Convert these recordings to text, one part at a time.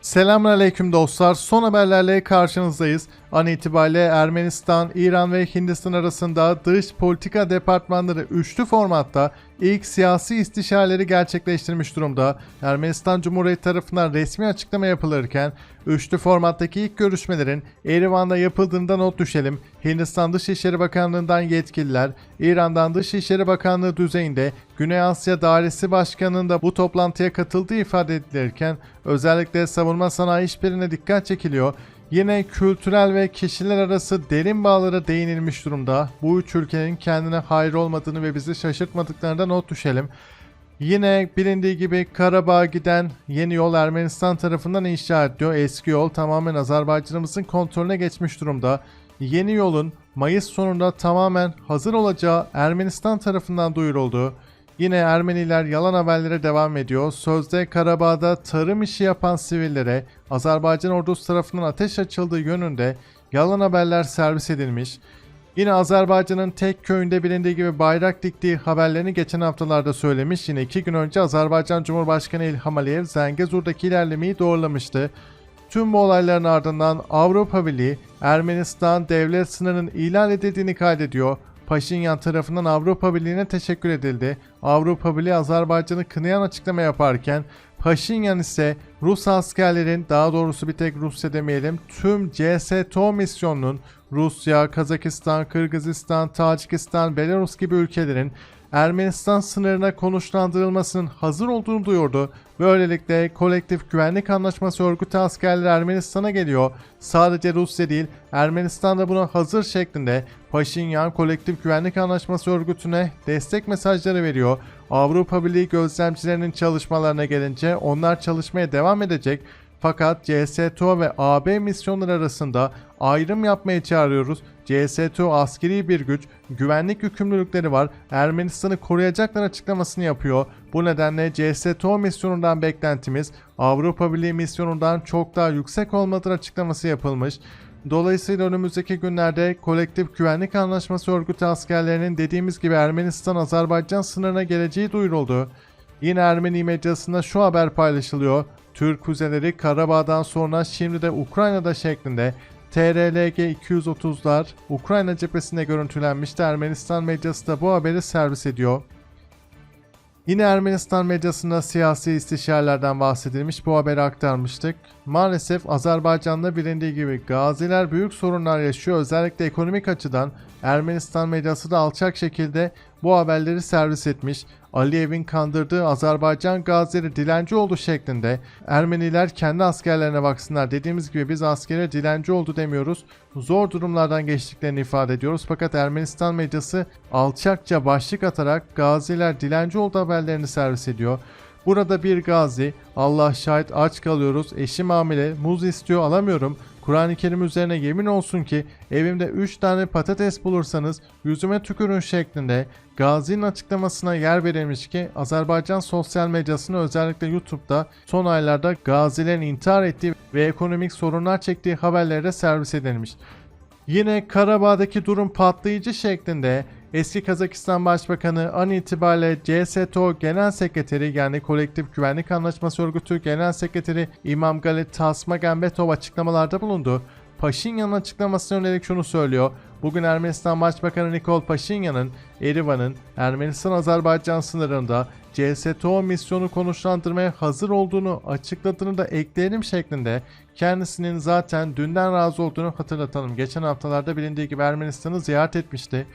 Selamünaleyküm dostlar. Son haberlerle karşınızdayız. An itibariyle Ermenistan, İran ve Hindistan arasında dış politika departmanları üçlü formatta ilk siyasi istişareleri gerçekleştirmiş durumda. Ermenistan Cumhuriyeti tarafından resmi açıklama yapılırken üçlü formattaki ilk görüşmelerin Erivan'da yapıldığında not düşelim. Hindistan Dışişleri Bakanlığı'ndan yetkililer, İran'dan Dışişleri Bakanlığı düzeyinde Güney Asya Dairesi Başkanı'nın da bu toplantıya katıldığı ifade edilirken özellikle savunma sanayi işbirliğine dikkat çekiliyor. Yine kültürel ve kişiler arası derin bağlara değinilmiş durumda. Bu üç ülkenin kendine hayır olmadığını ve bizi şaşırtmadıklarına not düşelim. Yine bilindiği gibi Karabağ'a giden yeni yol Ermenistan tarafından inşa ediliyor. Eski yol tamamen Azerbaycan'ımızın kontrolüne geçmiş durumda. Yeni yolun Mayıs sonunda tamamen hazır olacağı Ermenistan tarafından duyuruldu. Yine Ermeniler yalan haberlere devam ediyor. Sözde Karabağ'da tarım işi yapan sivillere Azerbaycan ordusu tarafından ateş açıldığı yönünde yalan haberler servis edilmiş. Yine Azerbaycan'ın tek köyünde bilindiği gibi bayrak diktiği haberlerini geçen haftalarda söylemiş. Yine iki gün önce Azerbaycan Cumhurbaşkanı İlham Aliyev Zengezur'daki ilerlemeyi doğrulamıştı. Tüm bu olayların ardından Avrupa Birliği Ermenistan devlet sınırının ihlal edildiğini kaydediyor. Paşinyan tarafından Avrupa Birliği'ne teşekkür edildi. Avrupa Birliği Azerbaycan'ı kınayan açıklama yaparken Paşinyan ise Rus askerlerin daha doğrusu bir tek Rusya demeyelim tüm CSTO misyonunun Rusya, Kazakistan, Kırgızistan, Tacikistan, Belarus gibi ülkelerin Ermenistan sınırına konuşlandırılmasının hazır olduğunu duyurdu. Böylelikle kolektif güvenlik anlaşması örgütü askerleri Ermenistan'a geliyor. Sadece Rusya değil Ermenistan da buna hazır şeklinde Paşinyan kolektif güvenlik anlaşması örgütüne destek mesajları veriyor. Avrupa Birliği gözlemcilerinin çalışmalarına gelince onlar çalışmaya devam edecek. Fakat CSTO ve AB misyonları arasında ayrım yapmaya çağırıyoruz. CSTO askeri bir güç, güvenlik yükümlülükleri var. Ermenistan'ı koruyacaklar açıklamasını yapıyor. Bu nedenle CSTO misyonundan beklentimiz Avrupa Birliği misyonundan çok daha yüksek olmadır açıklaması yapılmış. Dolayısıyla önümüzdeki günlerde kolektif güvenlik anlaşması örgütü askerlerinin dediğimiz gibi Ermenistan-Azerbaycan sınırına geleceği duyuruldu. Yine Ermeni medyasında şu haber paylaşılıyor. Türk füzeleri Karabağ'dan sonra şimdi de Ukrayna'da şeklinde TRLG 230'lar Ukrayna cephesinde görüntülenmişti. Ermenistan medyası da bu haberi servis ediyor. Yine Ermenistan medyasında siyasi istişarelerden bahsedilmiş bu haberi aktarmıştık. Maalesef Azerbaycan'da bilindiği gibi gaziler büyük sorunlar yaşıyor. Özellikle ekonomik açıdan Ermenistan medyası da alçak şekilde bu haberleri servis etmiş. Aliyev'in kandırdığı Azerbaycan gazileri dilenci oldu şeklinde Ermeniler kendi askerlerine baksınlar. Dediğimiz gibi biz askere dilenci oldu demiyoruz. Zor durumlardan geçtiklerini ifade ediyoruz. Fakat Ermenistan medyası alçakça başlık atarak gaziler dilenci oldu haberlerini servis ediyor. Burada bir gazi, Allah şahit aç kalıyoruz, eşim hamile, muz istiyor alamıyorum. Kur'an-ı Kerim üzerine yemin olsun ki evimde 3 tane patates bulursanız yüzüme tükürün şeklinde Gazi'nin açıklamasına yer verilmiş ki Azerbaycan sosyal medyasını özellikle YouTube'da son aylarda Gazilerin intihar ettiği ve ekonomik sorunlar çektiği haberlere servis edilmiş. Yine Karabağ'daki durum patlayıcı şeklinde eski Kazakistan Başbakanı an itibariyle CSTO Genel Sekreteri yani Kolektif Güvenlik Anlaşması Örgütü Genel Sekreteri İmam Gali Tasmagambetov açıklamalarda bulundu. Paşinyan'ın açıklamasına yönelik şunu söylüyor. Bugün Ermenistan Başbakanı Nikol Paşinyan'ın Erivan'ın Ermenistan-Azerbaycan sınırında CSTO misyonu konuşlandırmaya hazır olduğunu açıkladığını da ekleyelim şeklinde kendisinin zaten dünden razı olduğunu hatırlatalım. Geçen haftalarda bilindiği gibi Ermenistan'ı ziyaret etmişti.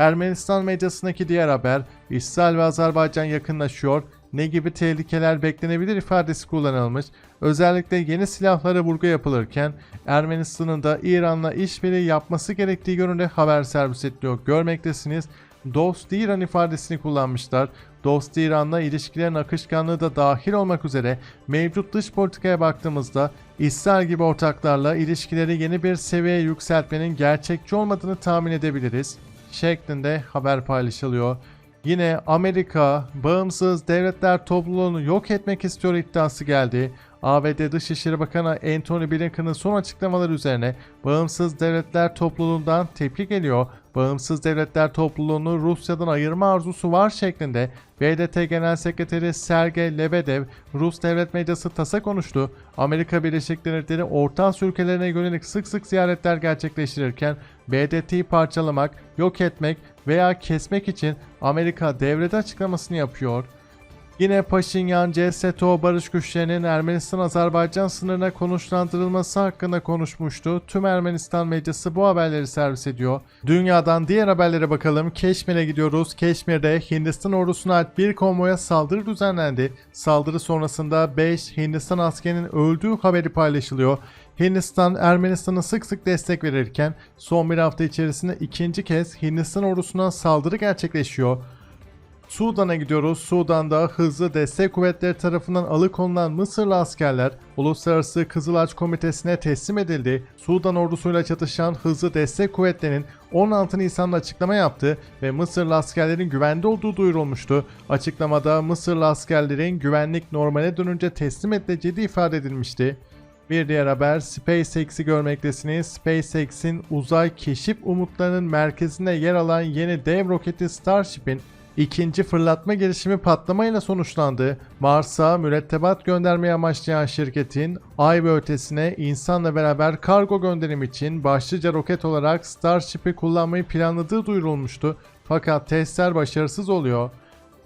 Ermenistan medyasındaki diğer haber İsrail ve Azerbaycan yakınlaşıyor. Ne gibi tehlikeler beklenebilir ifadesi kullanılmış. Özellikle yeni silahlara vurgu yapılırken Ermenistan'ın da İran'la işbirliği yapması gerektiği yönünde haber servis ediliyor. Görmektesiniz. Dost İran ifadesini kullanmışlar. Dost İran'la ilişkilerin akışkanlığı da dahil olmak üzere mevcut dış politikaya baktığımızda İsrail gibi ortaklarla ilişkileri yeni bir seviyeye yükseltmenin gerçekçi olmadığını tahmin edebiliriz şeklinde haber paylaşılıyor. Yine Amerika bağımsız devletler topluluğunu yok etmek istiyor iddiası geldi. ABD Dışişleri Bakanı Antony Blinken'ın son açıklamaları üzerine Bağımsız Devletler Topluluğundan tepki geliyor. Bağımsız Devletler Topluluğunu Rusya'dan ayırma arzusu var şeklinde BDT Genel Sekreteri Sergey Lebedev Rus devlet medyası tasa konuştu. Amerika Birleşik Devletleri Orta Asya ülkelerine yönelik sık sık ziyaretler gerçekleştirirken BDT'yi parçalamak, yok etmek veya kesmek için Amerika devrede açıklamasını yapıyor. Yine Paşinyan, CSTO barış güçlerinin Ermenistan-Azerbaycan sınırına konuşlandırılması hakkında konuşmuştu. Tüm Ermenistan medyası bu haberleri servis ediyor. Dünyadan diğer haberlere bakalım. Keşmir'e gidiyoruz. Keşmir'de Hindistan ordusuna ait bir konvoya saldırı düzenlendi. Saldırı sonrasında 5 Hindistan askerinin öldüğü haberi paylaşılıyor. Hindistan, Ermenistan'a sık sık destek verirken son bir hafta içerisinde ikinci kez Hindistan ordusuna saldırı gerçekleşiyor. Sudan'a gidiyoruz. Sudan'da hızlı destek kuvvetleri tarafından alıkonulan Mısırlı askerler Uluslararası Kızıl Haç Komitesi'ne teslim edildi. Sudan ordusuyla çatışan hızlı destek kuvvetlerinin 16 Nisan'da açıklama yaptı ve Mısırlı askerlerin güvende olduğu duyurulmuştu. Açıklamada Mısırlı askerlerin güvenlik normale dönünce teslim edileceği de ifade edilmişti. Bir diğer haber SpaceX'i görmektesiniz. SpaceX'in uzay keşif umutlarının merkezinde yer alan yeni dev roketi Starship'in ikinci fırlatma girişimi patlamayla sonuçlandı. Mars'a mürettebat göndermeyi amaçlayan şirketin ay ve ötesine insanla beraber kargo gönderim için başlıca roket olarak Starship'i kullanmayı planladığı duyurulmuştu. Fakat testler başarısız oluyor.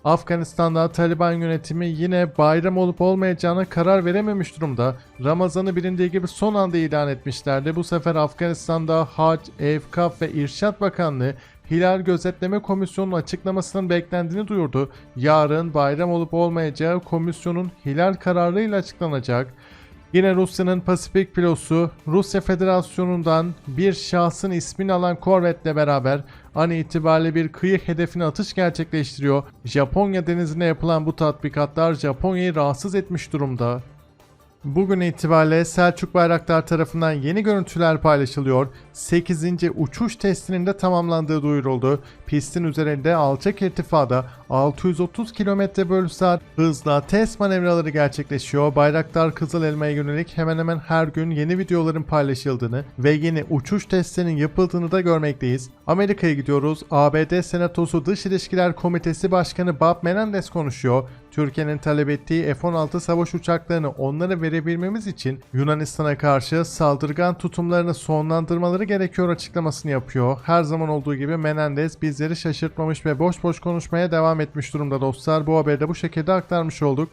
Afganistan'da Taliban yönetimi yine bayram olup olmayacağına karar verememiş durumda. Ramazan'ı bilindiği gibi son anda ilan etmişlerdi. Bu sefer Afganistan'da Hac, Evkaf ve İrşat Bakanlığı Hilal Gözetleme Komisyonu'nun açıklamasının beklendiğini duyurdu. Yarın bayram olup olmayacağı komisyonun hilal kararıyla açıklanacak. Yine Rusya'nın Pasifik filosu Rusya Federasyonu'ndan bir şahsın ismini alan korvetle beraber an itibariyle bir kıyı hedefine atış gerçekleştiriyor. Japonya denizine yapılan bu tatbikatlar Japonya'yı rahatsız etmiş durumda. Bugün itibariyle Selçuk Bayraktar tarafından yeni görüntüler paylaşılıyor. 8. uçuş testinin de tamamlandığı duyuruldu. Pistin üzerinde alçak irtifada 630 km bölü saat hızla test manevraları gerçekleşiyor. Bayraktar Kızıl Elma'ya yönelik hemen hemen her gün yeni videoların paylaşıldığını ve yeni uçuş testlerinin yapıldığını da görmekteyiz. Amerika'ya gidiyoruz. ABD Senatosu Dış İlişkiler Komitesi Başkanı Bob Menendez konuşuyor. Türkiye'nin talep ettiği F-16 savaş uçaklarını onlara verebilmemiz için Yunanistan'a karşı saldırgan tutumlarını sonlandırmaları gerekiyor açıklamasını yapıyor. Her zaman olduğu gibi Menendez bizleri şaşırtmamış ve boş boş konuşmaya devam etmiş durumda dostlar. Bu haberi de bu şekilde aktarmış olduk.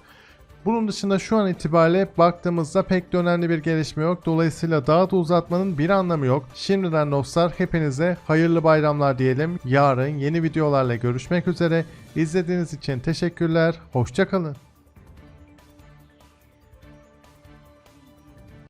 Bunun dışında şu an itibariyle baktığımızda pek de önemli bir gelişme yok. Dolayısıyla daha da uzatmanın bir anlamı yok. Şimdiden dostlar hepinize hayırlı bayramlar diyelim. Yarın yeni videolarla görüşmek üzere. İzlediğiniz için teşekkürler. Hoşçakalın.